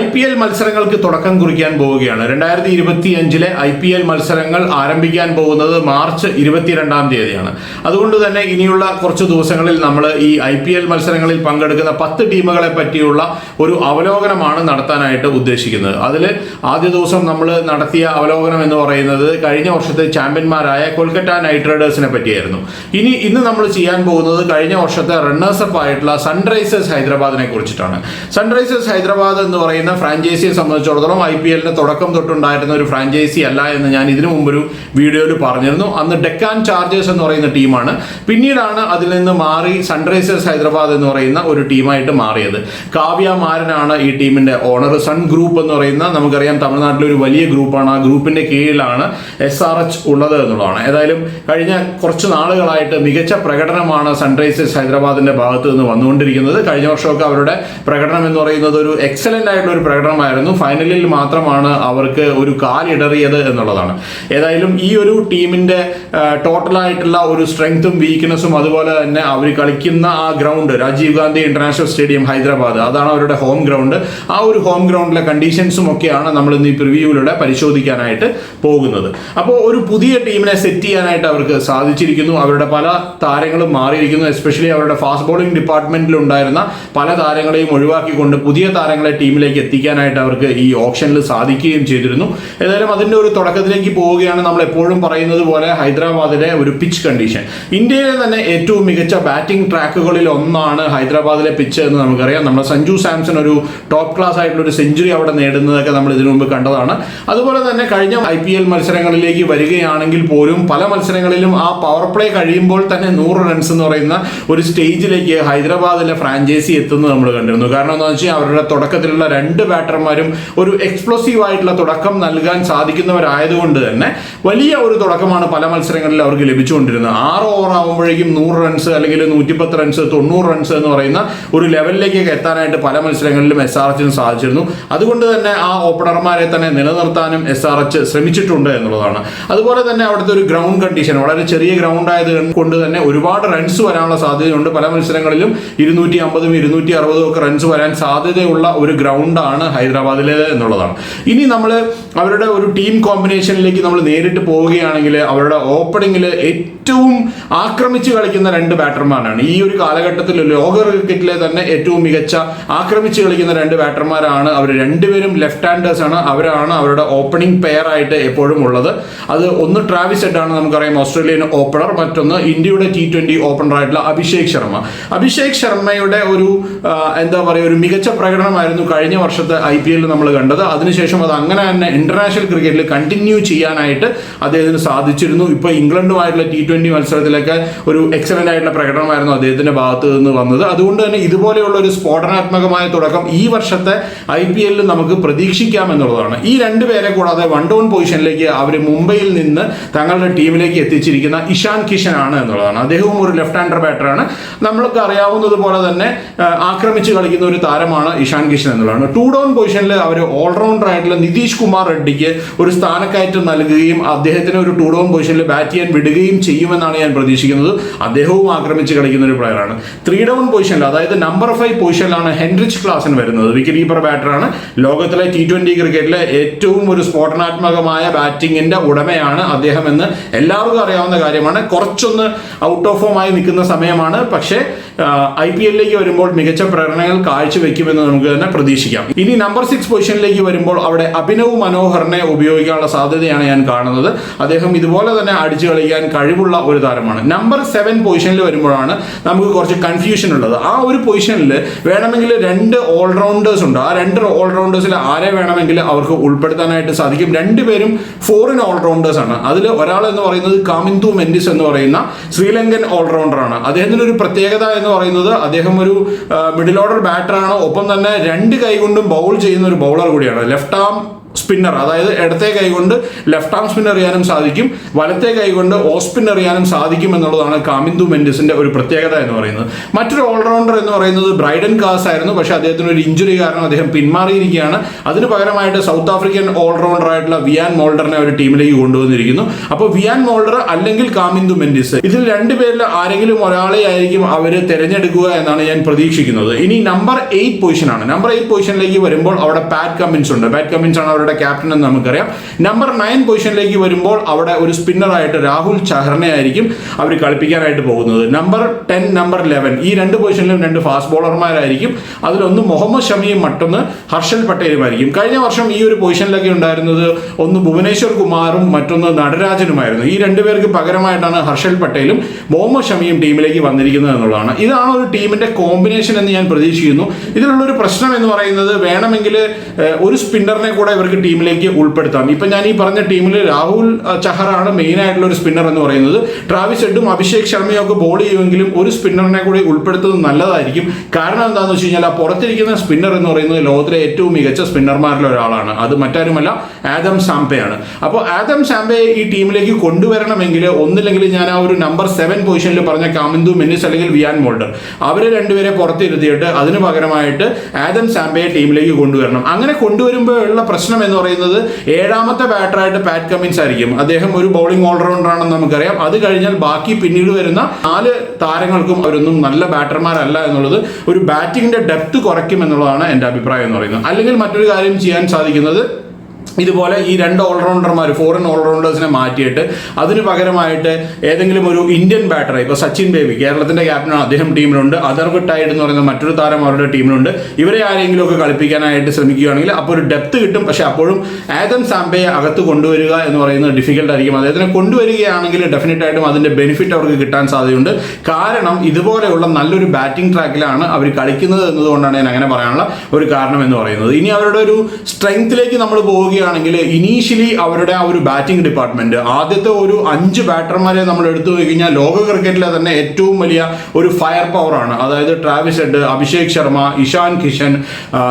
I P L മത്സരങ്ങൾക്ക് തുടക്കം കുറിക്കാൻ പോവുകയാണ്. രണ്ടായിരത്തി ഇരുപത്തി അഞ്ചിലെ ഐ പി എൽ മത്സരങ്ങൾ ആരംഭിക്കാൻ പോകുന്നത് മാർച്ച് ഇരുപത്തിരണ്ടാം തീയതിയാണ്. അതുകൊണ്ട് തന്നെ ഇനിയുള്ള കുറച്ച് ദിവസങ്ങളിൽ നമ്മൾ ഈ ഐ പി എൽ മത്സരങ്ങളിൽ പങ്കെടുക്കുന്ന പത്ത് ടീമുകളെ പറ്റിയുള്ള ഒരു അവലോകനമാണ് നടത്താനായിട്ട് ഉദ്ദേശിക്കുന്നത്. അതിൽ ആദ്യ ദിവസം നമ്മൾ നടത്തിയ അവലോകനം എന്ന് പറയുന്നത് കഴിഞ്ഞ വർഷത്തെ ചാമ്പ്യന്മാരായ കൊൽക്കത്ത നൈറ്റ് റൈഡേഴ്സിനെ പറ്റിയായിരുന്നു. ഇനി ഇന്ന് നമ്മൾ ചെയ്യാൻ പോകുന്നത് കഴിഞ്ഞ വർഷത്തെ റണ്ണേഴ്സ് അപ്പ് ആയിട്ടുള്ള സൺറൈസേഴ്സ് ഹൈദരാബാദിനെ കുറിച്ചിട്ടാണ്. സൺറൈസേഴ്സ് ഹൈദരാബാദ് എന്ന് പറയുന്ന ഫ്രാഞ്ചൈസിയെ സംബന്ധിച്ചിടത്തോളം ഐ പി എല്ലിന് തുടക്കം തൊട്ടുണ്ടായിരുന്ന ഒരു ഫ്രാഞ്ചൈസി അല്ല എന്ന് ഞാൻ ഇതിനു മുമ്പൊരു വീഡിയോയിൽ പറഞ്ഞിരുന്നു. അന്ന് ഡെക്കാൻ ചാർജേഴ്സ് എന്ന് പറയുന്ന ടീമാണ്. പിന്നീടാണ് അതിൽ നിന്ന് മാറി സൺറൈസേഴ്സ് ഹൈദരാബാദ് എന്ന് പറയുന്ന ഒരു ടീമായിട്ട് മാറിയത്. കാവ്യ മാരനാണ് ഈ ടീമിന്റെ ഓണർ. സൺ ഗ്രൂപ്പ് എന്ന് പറയുന്ന നമുക്കറിയാം തമിഴ്നാട്ടിലെ ഒരു വലിയ ഗ്രൂപ്പാണ്. ആ ഗ്രൂപ്പിന്റെ കീഴിലാണ് എസ് ആർ എച്ച് ഉള്ളത് എന്നുള്ളതാണ്. ഏതായാലും കഴിഞ്ഞ കുറച്ച് നാളുകളായിട്ട് മികച്ച പ്രകടനമാണ് സൺറൈസേഴ്സ് ഹൈദരാബാദിന്റെ ഭാഗത്ത് നിന്ന് വന്നുകൊണ്ടിരിക്കുന്നത്. കഴിഞ്ഞ വർഷമൊക്കെ അവരുടെ പ്രകടനം എന്ന് പറയുന്നത് ഒരു എക്സലന്റ് ആയിട്ടുള്ള ഒരു പ്രകടനമായിരുന്നു. ഫൈനലിൽ മാത്രമാണ് അവർക്ക് ഒരു കാലിടറിയത് എന്നുള്ളതാണ്. ഏതായാലും ഈ ഒരു ടീമിന്റെ ടോട്ടലായിട്ടുള്ള ഒരു സ്ട്രെങ്ത്തും വീക്ക്നെസ്സും അതുപോലെ തന്നെ അവർ കളിക്കുന്ന ആ ground Rajiv Gandhi international stadium Hyderabad അതാണ് അവരുടെ ഹോം ഗ്രൗണ്ട് ആ ഒരു ഹോം ഗ്രൗണ്ടിലെ കണ്ടീഷൻസും ഒക്കെയാണ് നമ്മൾ ഇന്ന് ഈ പ്രിവ്യൂവിലൂടെ പരിശോധിക്കാനായിട്ട് പോകുന്നത്. അപ്പോൾ ഒരു പുതിയ ടീമിനെ സെറ്റ് ചെയ്യാനായിട്ട് അവർക്ക് സാധിച്ചിരിക്കുന്നു. അവരുടെ പല താരങ്ങളും മാറിയിരിക്കുന്നു. എസ്പെഷ്യലി അവരുടെ ഫാസ്റ്റ് ബോളിംഗ് ഡിപ്പാർട്ട്മെന്റിൽ ഉണ്ടായിരുന്ന പല താരങ്ങളെയും ഒഴിവാക്കിക്കൊണ്ട് പുതിയ താരങ്ങളെ ടീമിലേക്ക് എത്തിക്കാനായിട്ട് അവർക്ക് ഈ ഓപ്ഷനിൽ സാധിക്കുകയും ചെയ്തിരുന്നു. ഏതായാലും അതിന്റെ ഒരു തുടക്കത്തിലേക്ക് പോവുകയാണ് നമ്മൾ എപ്പോഴും പറയുന്നത് പോലെ ഹൈദരാബാദിലെ ഒരു പിച്ച് കണ്ടീഷൻ ഇന്ത്യയിലെ തന്നെ ഏറ്റവും മികച്ച ബാറ്റിംഗ് ട്രാക്കുകളിൽ ഒന്നാണ് ഹൈദരാബാദിലെ പിച്ച് എന്ന് നമുക്കറിയാം. നമ്മുടെ സഞ്ജു സാംസൺ ഒരു ടോപ്പ് ക്ലാസ് ആയിട്ടുള്ള ഒരു സെഞ്ചുറി അവിടെ നേടുന്നതൊക്കെ നമ്മൾ ഇതിനു മുമ്പ് കണ്ടതാണ്. അതുപോലെ തന്നെ കഴിഞ്ഞ ഐ പി എൽ മത്സരങ്ങളിലേക്ക് വരികയാണെങ്കിൽ പോലും പല മത്സരങ്ങളിലും ആ പവർ പ്ലേ കഴിയുമ്പോൾ തന്നെ നൂറ് റൺസ് എന്ന് പറയുന്ന ഒരു സ്റ്റേജിലേക്ക് ഹൈദരാബാദിലെ ഫ്രാഞ്ചൈസി എത്തുന്നത് നമ്മൾ കണ്ടിരുന്നു. കാരണം എന്താണെന്ന് വെച്ചാൽ അവരുടെ തുടക്കത്തിലുള്ള രണ്ട് ബാറ്റർമാരും ഒരു എക്സ്പ്ലോസീവ് ആയിട്ടുള്ള തുടക്കം നൽകാൻ സാധിക്കുന്നവരായതുകൊണ്ട് തന്നെ വലിയ ഒരു തുടക്കമാണ് പല മത്സരങ്ങളിൽ അവർക്ക് ലഭിച്ചുകൊണ്ടിരുന്നത്. ആറ് ഓവർ ആകുമ്പോഴേക്കും നൂറ് റൺസ് അല്ലെങ്കിൽ നൂറ്റിപ്പത്ത് റൺസ് തൊണ്ണൂറ് റൺസ് എന്ന് പറയുന്ന ഒരു ലെവലിലേക്കൊക്കെ എത്താനായിട്ട് പല മത്സരങ്ങളിലും എസ് ആർ എച്ചിന് സാധിച്ചിരുന്നു. അതുകൊണ്ട് തന്നെ ആ ഓപ്പണർമാരെ തന്നെ നിലനിർത്താനും എസ് ആർ എച്ച് ശ്രമിച്ചിട്ടുണ്ട് എന്നുള്ളതാണ്. അതുപോലെ തന്നെ അവിടുത്തെ ഒരു ഗ്രൗണ്ട് കണ്ടീഷൻ വളരെ ചെറിയ ഗ്രൗണ്ട് ആയത് കൊണ്ട് തന്നെ ഒരുപാട് റൺസ് വരാനുള്ള സാധ്യതയുണ്ട്. പല മത്സരങ്ങളിലും ഇരുന്നൂറ്റി അമ്പതും ഇരുന്നൂറ്റി അറുപതും ഒക്കെ റൺസ് വരാൻ സാധ്യതയുള്ള ഒരു ഗ്രൗണ്ടാണ് ഹൈദരാബാദിലേത് എന്നുള്ളതാണ്. ഇനി നമ്മൾ അവരുടെ ഒരു ടീം കോമ്പിനേഷനിലേക്ക് നമ്മൾ നേരിട്ട് പോവുകയാണെങ്കിൽ അവരുടെ ഓപ്പണിങ്ങിൽ ഏറ്റവും ആക്രമിച്ച് കളിക്കുന്ന രണ്ട് ബാറ്റർമാരാണ്. ഈ ഒരു കാലഘട്ടത്തിൽ ലോക ക്രിക്കറ്റിലെ തന്നെ ഏറ്റവും മികച്ച ആക്രമിച്ച് കളിക്കുന്ന രണ്ട് ബാറ്റർമാരാണ് അവർ രണ്ടുപേരും ലെഫ്റ്റ് ഹാൻഡേഴ്സ് ആണ് അവരാണ് അവരുടെ ഓപ്പണിംഗ് പെയർ ആയിട്ട് എപ്പോഴും ഉള്ളത്. അത് ഒന്ന് ട്രാവിസ് ഹെഡ് ആണ് നമുക്കറിയാം ഓസ്ട്രേലിയൻ ഓപ്പണർ. മറ്റൊന്ന് ഇന്ത്യയുടെ ടി ട്വന്റി ഓപ്പണറായിട്ടുള്ള അഭിഷേക് ശർമ്മ. അഭിഷേക് ശർമ്മയുടെ ഒരു എന്താ പറയുക ഒരു മികച്ച പ്രകടനമായിരുന്നു കഴിഞ്ഞ വർഷത്തെ ഐ പി എല്ലിൽ നമ്മൾ കണ്ടത്. അതിനുശേഷം അത് അങ്ങനെ തന്നെ ഇന്റർനാഷണൽ ക്രിക്കറ്റിൽ കണ്ടിന്യൂ ചെയ്യാനായിട്ട് അദ്ദേഹത്തിന് സാധിച്ചിരുന്നു. ഇപ്പോൾ ഇംഗ്ലണ്ടുമായിട്ടുള്ള ടി ട്വന്റി മത്സരത്തിലൊക്കെ ഒരു എക്സലന്റ് ആയിട്ടുള്ള പ്രകടനമായിരുന്നു അദ്ദേഹത്തിന്റെ ഭാഗത്ത് നിന്ന് വന്നത്. അതുകൊണ്ട് തന്നെ ഇതുപോലെയുള്ള ഒരു സ്ഫോടനാത്മകമായ തുടക്കം ഈ വർഷത്തെ ഐ പി എല്ലിൽ നമുക്ക് പ്രതീക്ഷിക്കാം എന്നുള്ളതാണ്. ഈ രണ്ട് പേരെ കൂടാതെ വൺ ഡൗൺ പൊസിഷനിലേക്ക് അവർ മുംബൈയിൽ നിന്ന് തങ്ങളുടെ ടീമിലേക്ക് എത്തിച്ചിരിക്കുന്ന ഇഷാൻ കിഷൻ ആണ് എന്നുള്ളതാണ്. അദ്ദേഹവും ഒരു ലെഫ്റ്റ് ഹാൻഡർ ബാറ്ററാണ് നമ്മൾക്ക് അറിയാവുന്നത് പോലെ തന്നെ ആക്രമിച്ച് കളിക്കുന്ന ഒരു താരമാണ് ഇഷാൻ കിഷൻ എന്നുള്ളതാണ്. ടു ഡൗൺ പൊസിഷനിൽ അവർ ഓൾറൗണ്ടർ ആയിട്ടുള്ള നിതീഷ് കുമാർ റെഡ്ഡിക്ക് ഒരു സ്ഥാനക്കയറ്റം നൽകുകയും അദ്ദേഹത്തിന് ഒരു ടു ഡൗൺ പൊസിഷനിൽ ബാറ്റ് ചെയ്യാൻ വിടുകയും ചെയ്യുമെന്നാണ് ഞാൻ പ്രതീക്ഷിക്കുന്നത്. അദ്ദേഹവും ആക്രമിച്ച് കളിക്കുന്ന ഒരു പ്ലെയറാണ് ത്രീ ഡൗൺ പൊസിഷനിൽ അതായത് നമ്പർ ഫൈവ് പൊസിഷനിലാണ് ഹെൻറിച്ച് ക്ലാസൻ വരുന്നത്. വിക്കറ്റ് കീപ്പർ ബാറ്ററാണ് ലോകത്തിലെ ടി ട്വന്റി ക്രിക്കറ്റിലെ ഏറ്റവും ഒരു സ്ഫോടനാത്മകമായ ബാറ്റിങ്ങിന്റെ ഉടമയാണ് അദ്ദേഹം എന്ന് എല്ലാവർക്കും അറിയാവുന്ന കാര്യമാണ്. കുറച്ചൊന്ന് ഔട്ട് ഓഫ് ഫോം ആയി നിൽക്കുന്ന സമയമാണ്. പക്ഷേ ഐ പി എല്ലിലേക്ക് വരുമ്പോൾ മികച്ച പ്രകടനങ്ങൾ കാഴ്ചവെക്കുമെന്ന് നമുക്ക് തന്നെ പ്രതീക്ഷിക്കാം. ഇനി നമ്പർ സിക്സ് പൊസിഷനിലേക്ക് വരുമ്പോൾ അവിടെ അഭിനവ് മനോഹറിനെ ഉപയോഗിക്കാനുള്ള സാധ്യതയാണ് ഞാൻ കാണുന്നത്. അദ്ദേഹം ഇതുപോലെ തന്നെ അടിച്ചു കളിക്കാൻ കഴിവുള്ള ഒരു താരമാണ്. നമ്പർ സെവൻ പൊസിഷനിൽ വരുമ്പോഴാണ് നമുക്ക് കുറച്ച് കൺഫ്യൂഷൻ ഉള്ളത്. ആ ഒരു പൊസിഷനിൽ വേണമെങ്കിൽ രണ്ട് ഓൾറൗണ്ടേഴ്സ് ഉണ്ട്. ആ രണ്ട് ഓൾറൗണ്ടേഴ്സിൽ ആരെ വേണമെങ്കിൽ അവർക്ക് ഉൾപ്പെടുത്താനായിട്ട് സാധിക്കും. രണ്ടുപേരും ഫോറിൻ ഓൾറൗണ്ടേഴ്സ് ആണ്. അതിൽ ഒരാൾ എന്ന് പറയുന്നത് കാമിന്തു മെൻഡിസ് എന്ന് പറയുന്ന ശ്രീലങ്കൻ ഓൾറൗണ്ടറാണ് അദ്ദേഹത്തിന് ഒരു പ്രത്യേകത എന്ന് പറയുന്നത് അദ്ദേഹം ഒരു മിഡിൽ ഓർഡർ ബാറ്ററാണ് ഒപ്പം തന്നെ രണ്ട് കൈ കൊണ്ടും ബൗൾ ചെയ്യുന്ന ഒരു ബൗളർ കൂടിയാണ്. ലെഫ്റ്റ് ആം സ്പിന്നർ അതായത് ഇടത്തെ കൈകൊണ്ട് ലെഫ്റ്റ് ആം സ്പിൻ എറിയാനും സാധിക്കും വലത്തെ കൈകൊണ്ട് ഓഫ് സ്പിൻ എറിയാനും സാധിക്കും എന്നുള്ളതാണ് കാമിന്ദു മെൻഡിസിന്റെ ഒരു പ്രത്യേകത എന്ന് പറയുന്നത്. മറ്റൊരു ഓൾറൗണ്ടർ എന്ന് പറയുന്നത് ബ്രൈഡൻ കാസ് ആയിരുന്നു പക്ഷേ അദ്ദേഹത്തിന് ഒരു ഇഞ്ചുറി കാരണം അദ്ദേഹം പിന്മാറിയിരിക്കുകയാണ്. അതിന് പകരമായിട്ട് സൗത്ത് ആഫ്രിക്കൻ ഓൾറൗണ്ടർ ആയിട്ടുള്ള വിയാൻ മോൾഡറിനെ ഒരു ടീമിലേക്ക് കൊണ്ടുവന്നിരിക്കുന്നു. അപ്പോൾ വിയാൻ മോൾഡർ അല്ലെങ്കിൽ കാമിന്ദു മെൻഡിസ് ഇതിൽ രണ്ടുപേരിൽ ആരെങ്കിലും ഒരാളെ ആയിരിക്കും അവർ തിരഞ്ഞെടുക്കുക എന്നാണ് ഞാൻ പ്രതീക്ഷിക്കുന്നത്. ഇനി നമ്പർ എയ്റ്റ് പൊസിഷനാണ് നമ്പർ എയ്റ്റ് പൊസിഷനിലേക്ക് വരുമ്പോൾ അവിടെ പാറ്റ് കമ്മിൻസ് ഉണ്ട്. പാറ്റ് കമ്മിൻസ് ആണ് അവരുടെ ക്യാപ്റ്റൻ എന്ന് നമുക്കറിയാം. നമ്പർ നയൻ പൊസിഷനിലേക്ക് വരുമ്പോൾ അവിടെ ഒരു സ്പിന്നറായിട്ട് രാഹുൽ ചഹറിനെ ആയിരിക്കും അവർ കളിപ്പിക്കാനായിട്ട് പോകുന്നത്. നമ്പർ ടെൻ നമ്പർ ലെവൻ ഈ രണ്ട് പൊസിഷനിലും രണ്ട് ഫാസ്റ്റ് ബോളർമാരായിരിക്കും അതിലൊന്ന് മുഹമ്മദ് ഷമിയും മറ്റൊന്ന് ഹർഷൽ പട്ടേലുമായിരിക്കും കഴിഞ്ഞ വർഷം ഈ ഒരു പൊസിഷനിലൊക്കെ ഉണ്ടായിരുന്നത് ഒന്ന് ഭുവനേശ്വർ കുമാറും മറ്റൊന്ന് നടരാജനുമായിരുന്നു. ഈ രണ്ടുപേർക്ക് പകരമായിട്ടാണ് ഹർഷൽ പട്ടേലും മുഹമ്മദ് ഷമിയും ടീമിലേക്ക് വന്നിരിക്കുന്നത് എന്നുള്ളതാണ്. ഇതാണ് ഒരു ടീമിന്റെ കോമ്പിനേഷൻ എന്ന് ഞാൻ പ്രതീക്ഷിക്കുന്നു. ഇതിലുള്ള ഒരു പ്രശ്നം എന്ന് പറയുന്നത് വേണമെങ്കിൽ ഒരു സ്പിന്നറിനെ കൂടെ ഇവർക്ക് ടീമിലേക്ക് ഉൾപ്പെടുത്താം. ഇപ്പൊ ഞാൻ ഈ പറഞ്ഞ ടീമിൽ രാഹുൽ ചഹറാണ് മെയിൻ ആയിട്ടുള്ള ഒരു സ്പിന്നർ എന്ന് പറയുന്നത്. ട്രാവിസ് ഹെഡും അഭിഷേക് ശർമ്മയും ഒക്കെ ബോൾ ചെയ്യുമെങ്കിലും ഒരു സ്പിന്നറിനെ കൂടി ഉൾപ്പെടുത്തുന്നത് നല്ലതായിരിക്കും. കാരണം എന്താണെന്ന് വെച്ച് കഴിഞ്ഞാൽ ആ പുറത്തിരിക്കുന്ന സ്പിന്നർ എന്ന് പറയുന്നത് ലോകത്തിലെ ഏറ്റവും മികച്ച സ്പിന്നർമാരിൽ ഒരാളാണ്. അത് മറ്റാരുമല്ല ആദം സാംപയാണ് അപ്പോൾ ആദം സാംപയെ ഈ ടീമിലേക്ക് കൊണ്ടുവരണമെങ്കിൽ ഒന്നില്ലെങ്കിൽ ഞാൻ ആ ഒരു നമ്പർ സെവൻ പൊസിഷനിൽ പറഞ്ഞ കാമിന്ദു മെന്നിസ് അല്ലെങ്കിൽ വിയാൻ മോൾഡർ. അവരെ രണ്ടുപേരെ പുറത്തിരുത്തിയിട്ട് അതിന് പകരമായിട്ട് ആദം സാംപയെ ടീമിലേക്ക് കൊണ്ടുവരണം. അങ്ങനെ കൊണ്ടുവരുമ്പോഴുള്ള പ്രശ്നം എന്ന് പറയുന്നത് ഏഴാമത്തെ ബാറ്ററായിട്ട് പാറ്റ് കമ്മിൻസ് ആയിരിക്കും. അദ്ദേഹം ഒരു ബൗളിംഗ് ഓൾറൗണ്ടർ ആണെന്ന് നമുക്കറിയാം. അത് കഴിഞ്ഞാൽ ബാക്കി പിന്നീട് വരുന്ന നാല് താരങ്ങൾക്കും അവരൊന്നും നല്ല ബാറ്റർമാരല്ല എന്നുള്ളത് ഒരു ബാറ്റിംഗിന്റെ ഡെപ്ത് കുറയ്ക്കും എന്നുള്ളതാണ് എന്റെ അഭിപ്രായം എന്ന് പറയുന്നത്. അല്ലെങ്കിൽ മറ്റൊരു കാര്യം ചെയ്യാൻ സാധിക്കുന്നത് ഇതുപോലെ ഈ രണ്ട് ഓൾറൗണ്ടർമാർ ഫോറിൻ ഓൾറൗണ്ടേഴ്സിനെ മാറ്റിയിട്ട് അതിന് പകരമായിട്ട് ഏതെങ്കിലും ഒരു ഇന്ത്യൻ ബാറ്റർ ഇപ്പോൾ സച്ചിൻ ബേബി കേരളത്തിന്റെ ക്യാപ്റ്റനാണ് അദ്ദേഹം ടീമിലുണ്ട്. അദർവ് ടൈഡ് എന്ന് പറയുന്ന മറ്റൊരു താരം അവരുടെ ടീമിലുണ്ട്. ഇവരെ ആരെങ്കിലും ഒക്കെ കളിപ്പിക്കാനായിട്ട് ശ്രമിക്കുകയാണെങ്കിൽ അപ്പോൾ ഒരു ഡെപ്ത് കിട്ടും. പക്ഷേ അപ്പോഴും ആദം സാംബയെ അകത്ത് കൊണ്ടുവരിക എന്ന് പറയുന്നത് ഡിഫിക്കൽട്ട് ആയിരിക്കും. അദ്ദേഹത്തിനെ കൊണ്ടുവരികയാണെങ്കിൽ ഡെഫിനറ്റ് ആയിട്ടും അതിന്റെ ബെനിഫിറ്റ് അവർക്ക് കിട്ടാൻ സാധ്യതയുണ്ട്. കാരണം ഇതുപോലെയുള്ള നല്ലൊരു ബാറ്റിംഗ് ട്രാക്കിലാണ് അവർ കളിക്കുന്നത് എന്നതുകൊണ്ടാണ് ഞാൻ അങ്ങനെ പറയാനുള്ള ഒരു കാരണം എന്ന് പറയുന്നത്. ഇനി അവരുടെ ഒരു സ്ട്രെങ്ത്തിലേക്ക് നമ്മൾ പോവുകയാണെങ്കിൽ ഇനീഷ്യലി അവരുടെ ആ ഒരു ബാറ്റിംഗ് ഡിപ്പാർട്ട്മെന്റ് ആദ്യത്തെ ഒരു അഞ്ച് ബാറ്റർമാരെ നമ്മൾ എടുത്തു കഴിഞ്ഞാൽ ലോക ക്രിക്കറ്റിലെ തന്നെ ഏറ്റവും വലിയ ഒരു ഫയർ പവർ ആണ്. അതായത് Travis Head Abhishek Sharma Ishan Kishan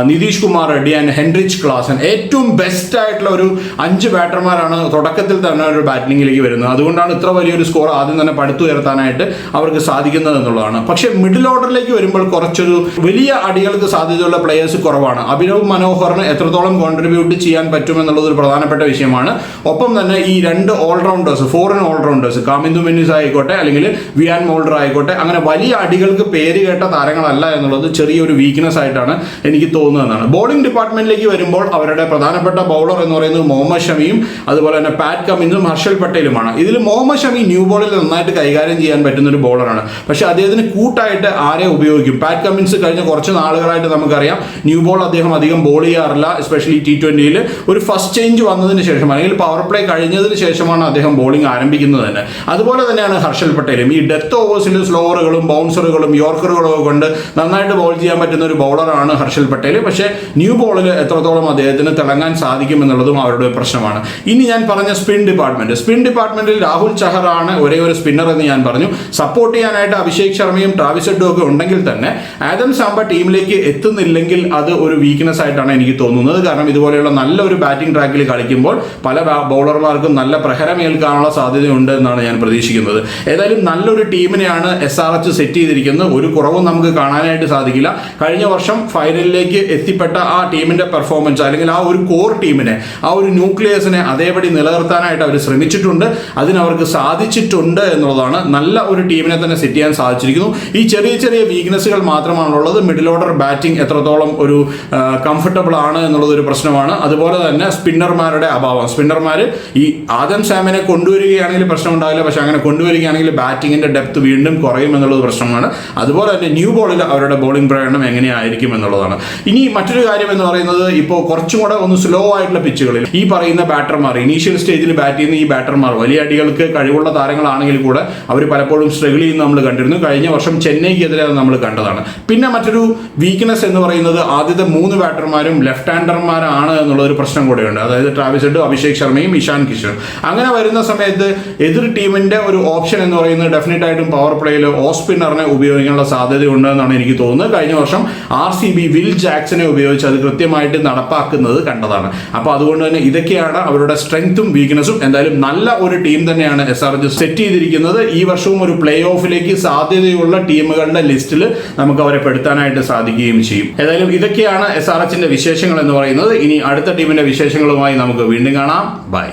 Nitish Kumar Reddy and Heinrich Klaasen ഏറ്റവും ബെസ്റ്റ് ആയിട്ടുള്ള ഒരു അഞ്ച് ബാറ്റർമാരാണ് തുടക്കത്തിൽ തന്നെ ഒരു ബാറ്റിംഗിലേക്ക് വരുന്നത്. അതുകൊണ്ടാണ് ഇത്ര വലിയൊരു സ്കോർ ആദ്യം തന്നെ പടുത്തുയർത്താനായിട്ട് അവർക്ക് സാധിക്കുന്നത് എന്നുള്ളതാണ്. പക്ഷെ മിഡിൽ ഓർഡറിലേക്ക് വരുമ്പോൾ കുറച്ചൊരു വലിയ അടികൾക്ക് സാധ്യതയുള്ള പ്ലേയേഴ്സ് കുറവാണ്. അഭിനവ് മനോഹറിന് എത്രത്തോളം കോൺട്രിബ്യൂട്ട് ചെയ്യാൻ പറ്റുമെന്നുള്ളത് ഒരു പ്രധാനപ്പെട്ട വിഷയമാണ്. ഒപ്പം തന്നെ ഈ രണ്ട് allrounders foreign allrounders Kamindu Mendis ആയിക്കോട്ടെ അല്ലെങ്കിൽ വിയാൻ മോൾഡർ ആയിക്കോട്ടെ അങ്ങനെ വലിയ അടികൾക്ക് പേര് കേട്ട താരങ്ങളല്ല എന്നുള്ളത് ചെറിയൊരു വീക്ക്നെസ് ആയിട്ടാണ് എനിക്ക് തോന്നുന്നതാണ്. ബോളിംഗ് ഡിപ്പാർട്ട്മെന്റിലേക്ക് വരുമ്പോൾ അവരുടെ പ്രധാനപ്പെട്ട ബൗളർ എന്ന് പറയുന്നത് മുഹമ്മദ് ഷമിയും അതുപോലെ തന്നെ പാറ്റ് കമ്മിൻസും ഹർഷൽ പട്ടേലുമാണ്. ഇതിൽ മുഹമ്മദ് ഷമി ന്യൂ ബോളിൽ നന്നായിട്ട് കൈകാര്യം ചെയ്യാൻ പറ്റുന്ന ഒരു ബോളറാണ് പക്ഷേ അദ്ദേഹത്തിന് കൂട്ടായിട്ട് ആരെ ഉപയോഗിക്കും? പാറ്റ് കമിൻസ് കഴിഞ്ഞ കുറച്ച് നാളുകളായിട്ട് നമുക്കറിയാം ന്യൂ ബോൾ അദ്ദേഹം അധികം ബോൾ ചെയ്യാറില്ല എസ്പെഷ്യലി ടി ട്വന്റിയിൽ ഒരു ഫസ്റ്റ് ചേഞ്ച് വന്നതിന് ശേഷം അല്ലെങ്കിൽ പവർ പ്ലേ കഴിഞ്ഞതിന് ശേഷമാണ് അദ്ദേഹം ബോളിംഗ് ആരംഭിക്കുന്നത് തന്നെ. അതുപോലെ തന്നെയാണ് ഹർഷൽ പട്ടേലും. ഈ ഡെത്ത് ഓവേഴ്സിൽ സ്ലോവറുകളും ബൗൺസറുകളും യോർക്കറുകളും കൊണ്ട് നന്നായിട്ട് ബോൾ ചെയ്യാൻ പറ്റുന്ന ഒരു ബൗളറാണ് ഹർഷൽ പട്ടേൽ പക്ഷേ ന്യൂ ബോളിൽ എത്രത്തോളം അദ്ദേഹത്തിന് തിളങ്ങാൻ സാധിക്കുമെന്നുള്ളതും അവരുടെ പ്രശ്നമാണ്. ഇനി ഞാൻ പറഞ്ഞ സ്പിൻ ഡിപ്പാർട്ട്മെന്റ് സ്പിൻ ഡിപ്പാർട്ട്മെന്റിൽ രാഹുൽ ചഹറാണ് ഒരേ ഒരു സ്പിന്നർ എന്ന് ഞാൻ പറഞ്ഞു. സപ്പോർട്ട് ചെയ്യാനായിട്ട് അഭിഷേക് ശർമ്മയും ട്രാവിസ് ഹെഡും ഒക്കെ ഉണ്ടെങ്കിൽ തന്നെ ആദം സാമ്പ ടീമിലേക്ക് എത്തുന്നില്ലെങ്കിൽ അത് ഒരു വീക്ക്നെസ് ആയിട്ടാണ് എനിക്ക് തോന്നുന്നത്. കാരണം ഇതുപോലെയുള്ള നല്ല ഒരു ബാറ്റിംഗ് ട്രാക്കിൽ കളിക്കുമ്പോൾ പല ബൗളർമാർക്കും നല്ല പ്രഹരമേൽക്കാനുള്ള സാധ്യതയുണ്ട് എന്നാണ് ഞാൻ പ്രതീക്ഷിക്കുന്നത്. ഏതായാലും നല്ലൊരു ടീമിനെയാണ് എസ് ആർ എച്ച് സെറ്റ് ചെയ്തിരിക്കുന്നത്. ഒരു കുറവും നമുക്ക് കാണാനായിട്ട് സാധിക്കില്ല. കഴിഞ്ഞ വർഷം ഫൈനലിലേക്ക് എത്തിപ്പെട്ട ആ ടീമിന്റെ പെർഫോമൻസ് അല്ലെങ്കിൽ ആ ഒരു കോർ ടീമിനെ ആ ഒരു ന്യൂക്ലിയസിനെ അതേപടി നിലനിർത്താനായിട്ട് അവർ ശ്രമിച്ചിട്ടുണ്ട്. അതിനവർക്ക് സാധിച്ചിട്ടുണ്ട് എന്നുള്ളതാണ് നല്ല ഒരു ടീമിനെ തന്നെ സെറ്റ് ചെയ്യാൻ സാധിച്ചിരിക്കുന്നു. ഈ ചെറിയ ചെറിയ വീക്ക്നെസ്സുകൾ മാത്രമാണുള്ളത്. മിഡിൽ ഓർഡർ ബാറ്റിംഗ് എത്രത്തോളം ഒരു കംഫർട്ടബിൾ ആണ് എന്നുള്ളത് ഒരു പ്രശ്നമാണ്. അതുപോലെ തന്നെ സ്പിന്നർമാരുടെ അഭാവം. സ്പിന്നർമാർ ഈ ആദം സാമിനെ കൊണ്ടുവരികയാണെങ്കിൽ പ്രശ്നം ഉണ്ടാവില്ല പക്ഷേ അങ്ങനെ കൊണ്ടുവരികയാണെങ്കിൽ ബാറ്റിങ്ങിന്റെ ഡെപ്ത് വീണ്ടും കുറയും എന്നുള്ളത് പ്രശ്നമാണ്. അതുപോലെ തന്നെ ന്യൂ ബോളിൽ അവരുടെ ബോളിംഗ് പ്രകടനം എങ്ങനെയായിരിക്കും എന്നുള്ളതാണ്. ഇനി മറ്റൊരു കാര്യം എന്ന് പറയുന്നത് ഇപ്പോൾ കുറച്ചും കൂടെ ഒന്ന് സ്ലോ ആയിട്ടുള്ള പിച്ചുകളിൽ ഈ പറയുന്ന ബാറ്റർമാർ ഇനീഷ്യൽ സ്റ്റേജിൽ ബാറ്റ് ചെയ്യുന്ന ഈ ബാറ്റർമാർ വലിയ അടികൾക്ക് കഴിവുള്ള താരങ്ങളാണെങ്കിൽ കൂടെ അവർ പലപ്പോഴും സ്ട്രഗിൾ ചെയ്യുന്ന നമ്മൾ കണ്ടിരുന്നു. കഴിഞ്ഞ വർഷം ചെന്നൈക്കെതിരെ നമ്മൾ കണ്ടതാണ്. പിന്നെ മറ്റൊരു വീക്ക്നെസ് എന്ന് പറയുന്നത് ആദ്യത്തെ മൂന്ന് ബാറ്റർമാരും ലെഫ്റ്റ് ഹാൻഡർമാരാണ് എന്നുള്ള ഒരു പ്രശ്നം കൂടെ അവിടെയുണ്ട് അതായത് ട്രാവിസ് ഹെഡ് അഭിഷേക് ശർമ്മയും ഇഷാൻ കിഷനും അങ്ങനെ വരുന്ന സമയത്ത് എതിർ ടീമിന്റെ ഒരു ഓപ്ഷൻ എന്ന് പറയുന്നത് ഡെഫിനറ്റ് ആയിട്ടും പവർ പ്ലേയിൽ ഓഫ് സ്പിന്നറിനെ ഉപയോഗിക്കാനുള്ള സാധ്യതയുണ്ട് എന്നാണ് എനിക്ക് തോന്നുന്നത്. കഴിഞ്ഞ വർഷം ആർ സി ബി വിൽ ജാക്സനെ ഉപയോഗിച്ച് അത് കൃത്യമായിട്ട് നടപ്പാക്കുന്നത് കണ്ടതാണ്. അപ്പോൾ അതുകൊണ്ട് തന്നെ ഇതൊക്കെയാണ് അവരുടെ സ്ട്രെങ്ത്തും വീക്ക്നെസ്സും എന്തായാലും നല്ല ഒരു ടീം തന്നെയാണ് എസ് ആർ സെറ്റ് ചെയ്തിരിക്കുന്നത്. ഈ വർഷവും ഒരു പ്ലേ ഓഫിലേക്ക് സാധ്യതയുള്ള ടീമുകളുടെ ലിസ്റ്റിൽ നമുക്ക് അവരെ പെടുത്താനായിട്ട് സാധിക്കുകയും ചെയ്യും. ഏതായാലും ഇതൊക്കെയാണ് എസ് ആർ എച്ചിന്റെ വിശേഷങ്ങൾ എന്ന് പറയുന്നത്. ഇനി അടുത്ത ടീമിന്റെ വിശേഷങ്ങളുമായി നമുക്ക് വീണ്ടും കാണാം. ബൈ.